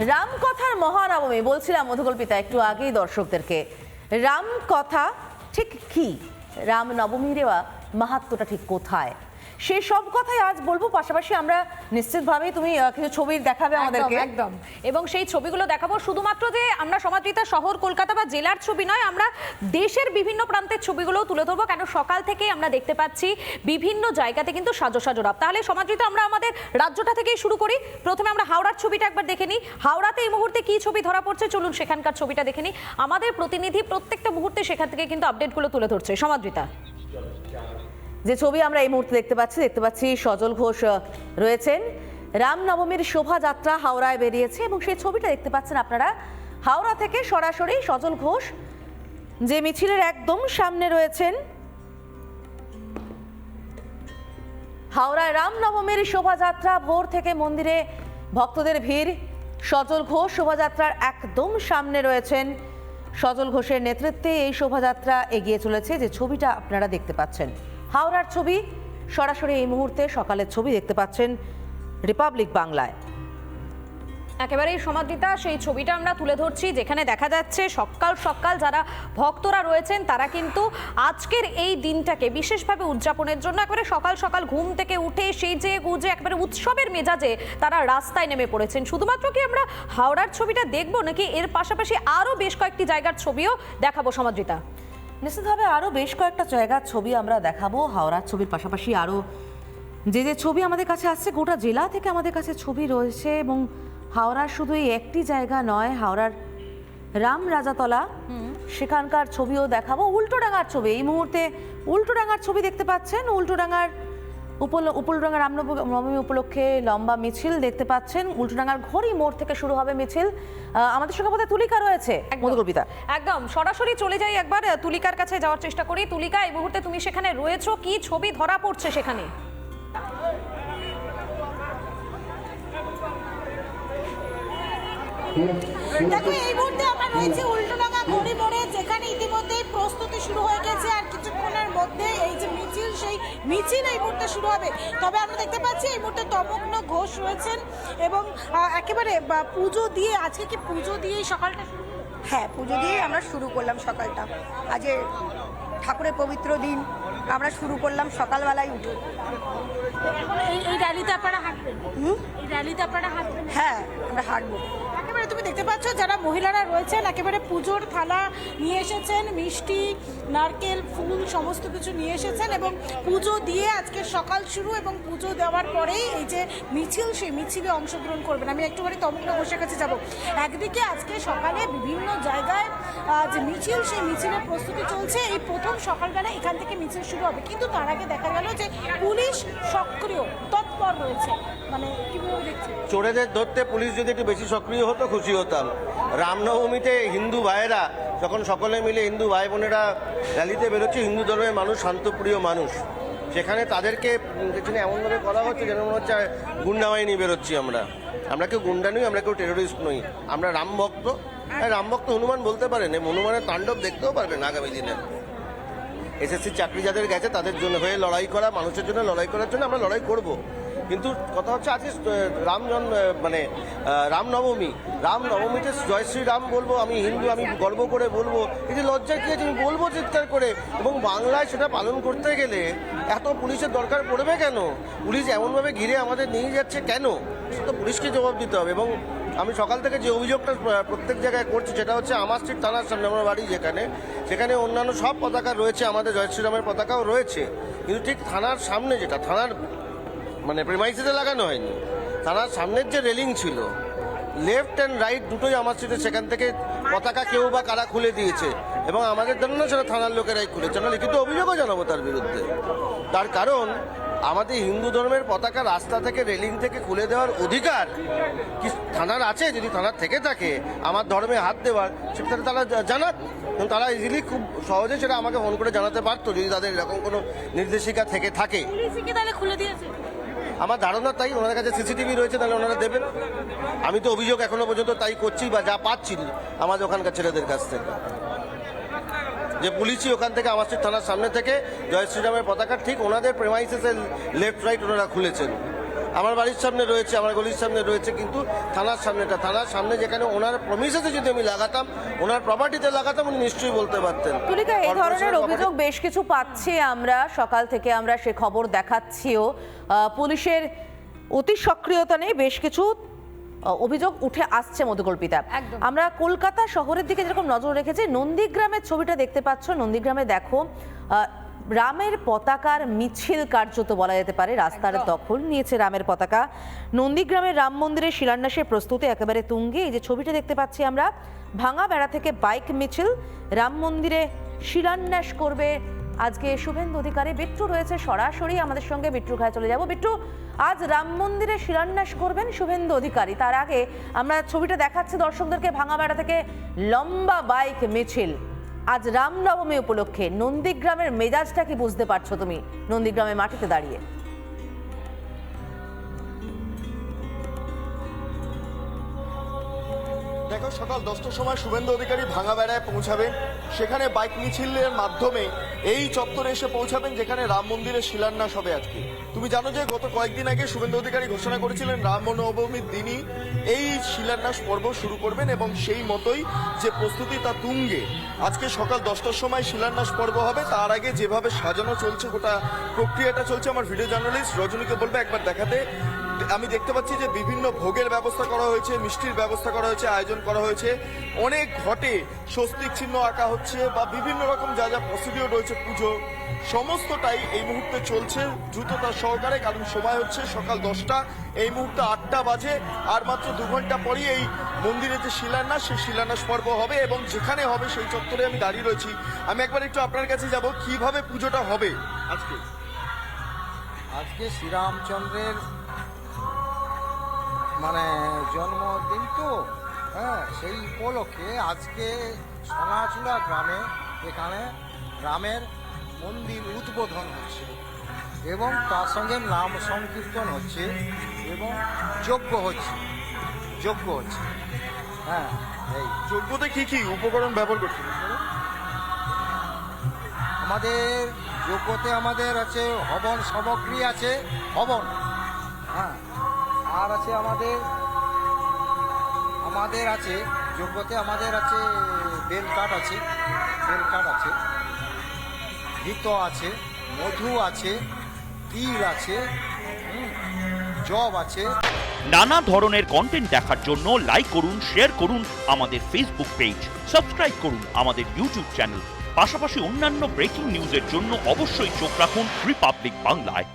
রামকথার মহানবমী বলছিলাম মধুকল্পিতা একটু আগেই দর্শকদেরকে। রামকথা ঠিক কি? রাম নবমী দেওয়া মাহাত্মটা ঠিক কোথায়? সেই সব কথাই আজ বলব। পাশাপাশি আমরা নিশ্চিতভাবেই তুমি কিছু ছবি দেখাবে আমাদেরকে। একদম। এবং সেই ছবিগুলো দেখাবো শুধুমাত্র যে আমরা সমাদৃতা শহর কলকাতা বা জেলার ছবি নয় আমরা দেশের বিভিন্ন প্রান্তের ছবিগুলোও তুলে ধরবো। কেন সকাল থেকে আমরা দেখতে পাচ্ছি বিভিন্ন জায়গাতে কিন্তু সাজো সাজো রাত। তাহলে সমাদৃতা আমরা আমাদের রাজ্যটা থেকেই শুরু করি। প্রথমে আমরা হাওড়ার ছবিটা একবার দেখে নিই। হাওড়াতে এই মুহূর্তে কি ছবি ধরা পড়ছে? চলুন সেখানকার ছবিটা দেখে নিই। আমাদের প্রতিনিধি প্রত্যেকটা মুহূর্তে সেখান থেকে কিন্তু আপডেটগুলো তুলে ধরছে। সমাদৃতা। যে ছবি আমরা এই মুহূর্তে দেখতে পাচ্ছি দেখতে পাচ্ছি সজল ঘোষ রয়েছেন। রামনবমীর শোভাযাত্রা হাওড়ায় বেরিয়েছে এবং সেই ছবিটা দেখতে পাচ্ছেন আপনারা। হাওড়া থেকে সরাসরি সজল ঘোষ, যে মিছিলের একদম সামনে রয়েছেন। হাওড়ায় রামনবমীর শোভাযাত্রা, ভোর থেকে মন্দিরে ভক্তদের ভিড়। সজল ঘোষ শোভাযাত্রার একদম সামনে রয়েছেন। সজল ঘোষের নেতৃত্বে এই শোভাযাত্রা এগিয়ে চলেছে, যে ছবিটা আপনারা দেখতে পাচ্ছেন। হাওড়ার ছবি। সরাসরি এই মুহূর্তে সকালের ছবি দেখতে পাচ্ছেন রিপাবলিক বাংলায়। একেবারেই সমাদৃতা, সেই ছবিটা আমরা তুলে ধরছি, যেখানে দেখা যাচ্ছে সকাল সকাল যারা ভক্তরা রয়েছেন, তারা কিন্তু আজকের এই দিনটাকে বিশেষভাবে উদযাপনের জন্য একেবারে সকাল সকাল ঘুম থেকে উঠে সেই যে গুজে একেবারে উৎসবের মেজাজে তারা রাস্তায় নেমে পড়েছেন। শুধুমাত্র কি আমরা হাওড়ার ছবিটা দেখব, নাকি এর পাশাপাশি আরও বেশ কয়েকটি জায়গার ছবিও দেখাবো সমাদৃতা? নিশ্চিতভাবে আরও বেশ কয়েকটা জায়গার ছবি আমরা দেখাবো হাওড়ার ছবির পাশাপাশি আরও যে যে ছবি আমাদের কাছে আসছে গোটা জেলা থেকে আমাদের কাছে ছবি রয়েছে এবং হাওড়ার শুধু এই একটি জায়গা নয় হাওড়ার রাম রাজাতলা সেখানকার ছবিও দেখাবো। উল্টোডাঙার ছবি এই মুহূর্তে উল্টোডাঙ্গার ছবি দেখতে পাচ্ছেন উল্টোডাঙ্গার উপল উপলডাঙ্গা রামনবমী উপলক্ষে লম্বা মিছিল দেখতে পাচ্ছেন। উল্টোডাঙ্গার ঘড়ি মোড় থেকে শুরু হবে মিছিল। আহ, আমাদের সঙ্গে বোধহয় তুলিকা রয়েছে মধুকবিতা। একদম। সরাসরি চলে যাই একবার তুলিকার কাছে যাওয়ার চেষ্টা করি। তুলিকা এই মুহূর্তে তুমি সেখানে রয়েছো কি ছবি ধরা পড়ছে সেখানে? দেখো এই মুহূর্তে আমরা রয়েছে উল্টোডাঙ্গা ঘড়ি মোড়ে যেখানে ইতিমধ্যেই প্রস্তুতি শুরু হয়ে গেছে আর কিছুক্ষণের মধ্যে এই যে মিছিল সেই মিছিল এই মুহূর্তে শুরু হবে। তবে আমরা দেখতে পাচ্ছি এই মুহূর্তে তমগ্ন ঘোষ রয়েছেন এবং একেবারে বা, পুজো দিয়ে আজকে কি পুজো দিয়েই সকালটা শুরু হ্যাঁ পুজো দিয়েই আমরা শুরু করলাম সকালটা। আজকে ঠাকুরের পবিত্র দিন আমরা শুরু করলাম সকালবেলায় উঠে। এই র্যালিতে আপনারা হাঁটবেন? এই র্যালিতে আপনারা হাঁটবেন? হ্যাঁ আমরা হাঁটবো। একেবারে তুমি দেখতে পাচ্ছ যারা মহিলারা রয়েছেন, একেবারে পুজোর থালা নিয়ে এসেছেন, মিষ্টি, নারকেল, ফুল, সমস্ত কিছু নিয়ে এসেছেন এবং পুজো দিয়ে আজকে সকাল শুরু এবং পুজো দেওয়ার পরেই এই যে মিছিল, সেই মিছিলে অংশগ্রহণ করবেন। আমি একটুখানি তমগ্ন ঘোষের কাছে যাব। একদিকে আজকে সকালে বিভিন্ন জায়গায় যে মিছিল, সেই মিছিলের প্রস্তুতি চলছে। এই প্রথম সকালবেলা এখান থেকে মিছিল শুরু হবে। কিন্তু তার আগে দেখা গেল যে পুলিশ সক্রিয়, তৎপর রয়েছে। মানে কীভাবে দেখছে? চোরেদের ধরতে পুলিশ যদি একটু বেশি সক্রিয় হতো খুশি হতাম। রামনবমীতে হিন্দু ভাইয়েরা, যখন সকলে মিলে হিন্দু ভাই বোনেরা র্যালিতে বেরোচ্ছে, হিন্দু ধর্মের মানুষ, শান্তপ্রিয় মানুষ। সেখানে তাদেরকে পেছনে এমনভাবে করা হচ্ছে যেন মনে হচ্ছে গুন্ডা বাহিনী বেরোচ্ছি আমরা। আমরা কেউ গুন্ডা নই, আমরা কেউ টেরোরিস্ট নই। আমরা রাম ভক্ত। হ্যাঁ রাম ভক্ত হনুমান বলতে পারেন হনুমানের তাণ্ডব দেখতেও পারবেন আগামী দিনে। এসএসসি চাকরি যাদের গেছে, তাদের জন্য হয়ে লড়াই করা, মানুষের জন্য লড়াই করার জন্য আমরা লড়াই করব। কিন্তু কথা হচ্ছে আজকে রাম জন্ম মানে রামনবমী রামনবমীতে জয় শ্রীরাম বলব, আমি হিন্দু, আমি গর্ব করে বলব। এই লজ্জা কি আছে? আমি বলব চিৎকার করে। এবং বাংলায় সেটা পালন করতে গেলে এত পুলিশের দরকার পড়বে কেন? পুলিশ এমনভাবে ঘিরে আমাদের নিয়ে যাচ্ছে কেন? তো পুলিশকে জবাব দিতে হবে। এবং আমি সকাল থেকে যে অভিযোগটা প্রত্যেক জায়গায় করছি, সেটা হচ্ছে আমার স্ট্রিট থানার সামনে, আমার বাড়ি যেখানে, সেখানে অন্যান্য সব পতাকা রয়েছে, আমাদের জয় শ্রীরামের পতাকাও রয়েছে। কিন্তু ঠিক থানার সামনে যেটা, থানার মানে প্রেমাইসিতে লাগানো হয়নি। থানার সামনের যে রেলিং ছিল লেফট অ্যান্ড রাইট দুটোই আমার স্ট্রিটে সেখান থেকে পতাকা কেউ বা কারা খুলে দিয়েছে এবং আমাদের জন্য সেটা থানার লোকেরাই খুলেছে। আমরা লিখিত অভিযোগও জানাব তার বিরুদ্ধে। তার কারণ, আমাদের হিন্দু ধর্মের পতাকা রাস্তা থেকে রেলিং থেকে খুলে দেওয়ার অধিকার কি থানার আছে? যদি থানার থেকে থাকে, আমার ধর্মে হাত দেওয়ার, সেটা তারা জানাক। তারা ইজিলি খুব সহজে সেটা আমাকে ফোন করে জানাতে পারতো, যদি তাদের এরকম কোনো নির্দেশিকা থেকে থাকে। খুলে দিয়েছে? আমার ধারণা তাই, ওনাদের কাছে সিসিটিভি রয়েছে, তাহলে ওনারা দেবেন। আমি তো অভিযোগ এখনও পর্যন্ত তাই করছি বা যা পাচ্ছি আমাদের ওখানকার ছেলেদের কাছ থেকে। যে পুলিশই ওখান থেকে আবাসিক থানার সামনে থেকে জয় শ্রীরামের পতাকা ঠিক ওনাদের প্রেমাইসেসের লেফট রাইট ওনারা খুলেছেন। আমার বাড়ির সামনে রয়েছে আমার গলির সামনে রয়েছে কিন্তু থানার সামনেটা থানার সামনে যেখানে ওনার প্রমিসেতে যদি আমি লাগাতাম ওনার প্রপার্টিতে লাগাতাম উনি নিশ্চয়ই বলতে পারতেন। তুলিকা এই ধরনের অভিযোগ বেশ কিছু পাচ্ছি আমরা সকাল থেকে আমরা সে খবর দেখাচ্ছিও। পুলিশের অতি সক্রিয়তা নেই বেশ কিছু অভিযোগ উঠে আসছে মধুকল্পিতা আমরা কলকাতা শহরের দিকে যেরকম নজর রেখেছি নন্দীগ্রামের ছবিটা দেখতে পাচ্ছ নন্দীগ্রামে দেখো রামের পতাকার মিছিল কার্যত বলা যেতে পারে রাস্তার। দখল নিয়েছে রামের পতাকা। নন্দীগ্রামের রাম মন্দিরের শিলান্যাসের প্রস্তুতি একেবারে তুঙ্গে। এই যে ছবিটা দেখতে পাচ্ছি আমরা ভাঙা বেড়া থেকে বাইক মিছিল রাম মন্দিরে শিলান্যাস করবে আজকে শুভেন্দু অধিকারী। বিট্টু রয়েছে সরাসরি আমাদের সঙ্গে বিট্টু খায় চলে যাব। বিট্টু আজ রাম মন্দিরে শিলান্যাস করবেন শুভেন্দু অধিকারী। তার আগে আমরা ছবিটা দেখাচ্ছি দর্শকদেরকে ভাঙা বেড়া থেকে লম্বা বাইক মিছিল। আজ রামনবমী উপলক্ষে নন্দীগ্রামের মেজাজটা কি বুঝতে পারছ তুমি? নন্দীগ্রামের মাটিতে দাঁড়িয়ে। দেখো, সকাল দশটার সময় শুভেন্দু অধিকারী ভাঙা বেড়ায় পৌঁছাবেন। সেখানে বাইক মিছিলের মাধ্যমে এই চত্বরে এসে পৌঁছাবেন, যেখানে রাম মন্দিরের শিলান্যাস হবে আজকে। তুমি জানো যে গত কয়েকদিন আগে শুভেন্দু অধিকারী ঘোষণা করেছিলেন, রাম নবমীর দিনই এই শিলান্যাস পর্ব শুরু করবেন এবং সেই মতোই যে প্রস্তুতি তা তুঙ্গে। আজকে সকাল দশটার সময় শিলান্যাস পর্ব হবে। তার আগে যেভাবে সাজানো চলছে, গোটা প্রক্রিয়াটা চলছে, আমার ভিডিও জার্নালিস্ট রজনীকে বলবে, একবার দেখাতে। আমি দেখতে পাচ্ছি যে বিভিন্ন ভোগের ব্যবস্থা করা হয়েছে, মিষ্টির ব্যবস্থা করা হয়েছে, আয়োজন করা হয়েছে। অনেক ঘটে, স্বস্তিক চিহ্ন আঁকা হচ্ছে বা বিভিন্ন রকম যা যা প্রসিডিওর রয়েছে, পুজো, সমস্তটাই এই মুহূর্তে চলছে। দ্রুততার সহকারে, কারণ সময় হচ্ছে সকাল দশটা, এই মুহূর্তে আটটা বাজে, আর মাত্র দু ঘণ্টা পরই এই মন্দিরে যে শিলান্যাস, সেই শিলান্যাস পর্ব হবে এবং যেখানে হবে সেই চত্বরে আমি দাঁড়িয়ে রয়েছি। আমি একবার একটু আপনার কাছে যাব, কীভাবে পুজোটা হবে? আজকে। আজকে শ্রীরামচন্দ্রের মানে জন্মদিন তো হ্যাঁ সেই উপলক্ষে আজকে সোনাচূড়া গ্রামে এখানে গ্রামের মন্দির উদ্বোধন হচ্ছে এবং তার সঙ্গে নাম সংকীর্তন হচ্ছে এবং যজ্ঞ হচ্ছে যজ্ঞ হচ্ছে। হ্যাঁ এই যজ্ঞতে কী কী উপকরণ ব্যবহার করছে আমাদের যোগ্যতে আমাদের আছে হবন সামগ্রী আছে হবন। হ্যাঁ আর আছে আমাদের আমাদের আছে, যোগ্যতে আমাদের আছে, বেল কাঠ আছে, বেল কাঠ আছে ঘিত আছে, মধু আছে তিল আছে জব আছে। নানা ধরনের কন্টেন্ট দেখার জন্য লাইক করুন শেয়ার করুন আমাদের ফেসবুক পেজ সাবস্ক্রাইব করুন আমাদের ইউটিউব চ্যানেল পাশাপাশি অন্যান্য ব্রেকিং নিউজের জন্য অবশ্যই চোখ রাখুন রিপাবলিক বাংলায়